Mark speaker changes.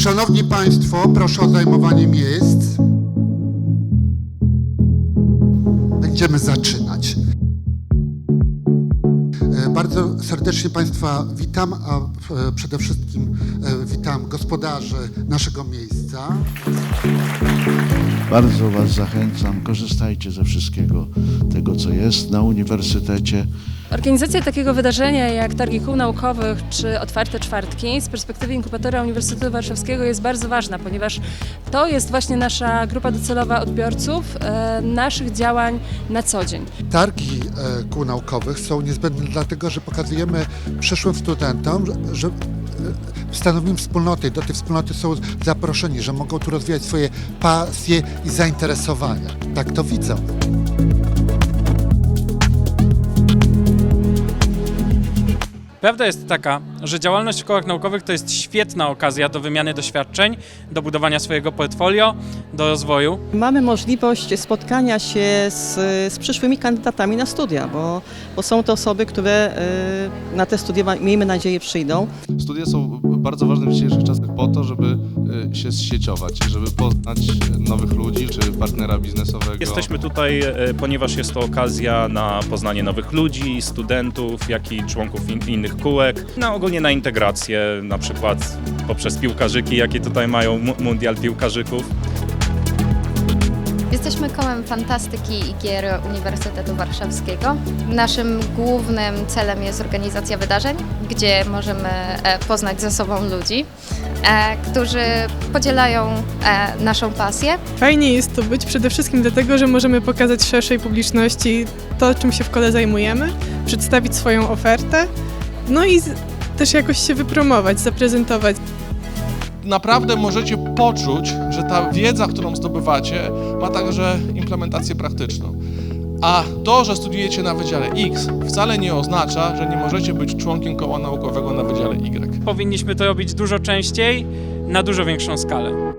Speaker 1: Szanowni Państwo, proszę o zajmowanie miejsc. Będziemy zaczynać. E, Bardzo serdecznie Państwa witam, a e, przede wszystkim e, witam gospodarzy naszego miejsca.
Speaker 2: Bardzo Was zachęcam, korzystajcie ze wszystkiego tego, co jest na uniwersytecie.
Speaker 3: Organizacja takiego wydarzenia jak Targi Kół Naukowych czy Otwarte Czwartki z perspektywy inkubatora Uniwersytetu Warszawskiego jest bardzo ważna, ponieważ to jest właśnie nasza grupa docelowa odbiorców e, naszych działań na co dzień.
Speaker 1: Targi e, kół naukowych są niezbędne dlatego, że pokazujemy przyszłym studentom, że, że stanowimy wspólnotę i do tej wspólnoty są zaproszeni, że mogą tu rozwijać swoje pasje i zainteresowania. Tak to widzę.
Speaker 4: Prawda jest taka, że działalność w szkołach naukowych to jest świetna okazja do wymiany doświadczeń, do budowania swojego portfolio, do rozwoju.
Speaker 5: Mamy możliwość spotkania się z, z przyszłymi kandydatami na studia, bo, bo są to osoby, które y, na te studia, miejmy nadzieję, przyjdą.
Speaker 6: Studia są bardzo ważne w dzisiejszych czasach po to, żeby e, się zsieciować, żeby poznać nowych ludzi czy partnera biznesowego.
Speaker 7: Jesteśmy tutaj, e, ponieważ jest to okazja na poznanie nowych ludzi, studentów, jak i członków in, innych kółek, na ogólnie na integrację, na przykład poprzez piłkarzyki, jakie tutaj mają mu- mundial piłkarzyków.
Speaker 8: Jesteśmy kołem fantastyki i gier Uniwersytetu Warszawskiego. Naszym głównym celem jest organizacja wydarzeń, gdzie możemy e, poznać ze sobą ludzi, e, którzy podzielają e, naszą pasję.
Speaker 9: Fajnie jest tu być przede wszystkim dlatego, że możemy pokazać szerszej publiczności to, czym się w kole zajmujemy, przedstawić swoją ofertę, no i też jakoś się wypromować, zaprezentować.
Speaker 6: Naprawdę możecie poczuć, że ta wiedza, którą zdobywacie, ma także implementację praktyczną. A to, że studiujecie na Wydziale X, wcale nie oznacza, że nie możecie być członkiem koła naukowego na Wydziale Y.
Speaker 4: Powinniśmy to robić dużo częściej, na dużo większą skalę.